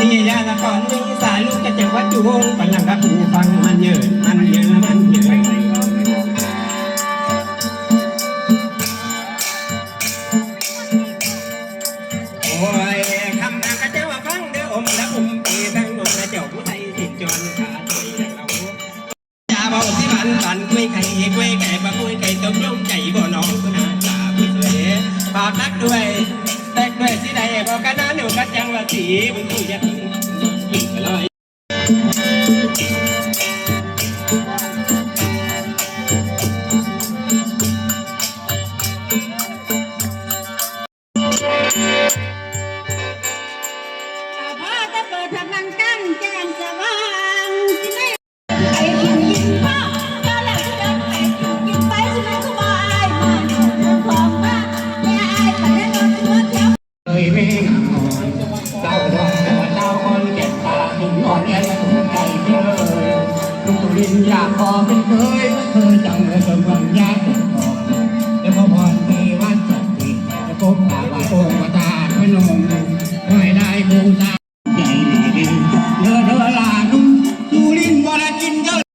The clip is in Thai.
นี่ยาละครมีสายลูกกระเจ้าวัดจูงกำลังรับผู้ฟังมันเยินมันเยินมันเยินโอ้ยคำนางกระเจ้าว่าฟังเด้ออมและอุ้มปีทั้งนงกระเจ้าผู้ไทยสิ้นจนขาดใจเราอย่าบอกที่บันปันคุยไข่คุยไก่ปะคุยไก่ตกลงใจบ่น้องคุณอาตาผู้สวยฝากรักด้วย กัดยังว่าสีมันคุยจะถึงอีกเลยพ่อจะเปิดทำนังกั้นแจ้งสว่ เจ้าดอกหัวเจ้าคนเก็บตาหนุ่มนอนแง่ใจเธอลูกลินอยากขอไม่เคยเธอจังเลยสมหวังอยากบอกแต่พอพรมีวันสักทีจะพบปากว่าโอ้มาตาไม่ลงไม่ได้บูชาใจดีเธอเธอลาลูกลินบ่ได้กินเธอ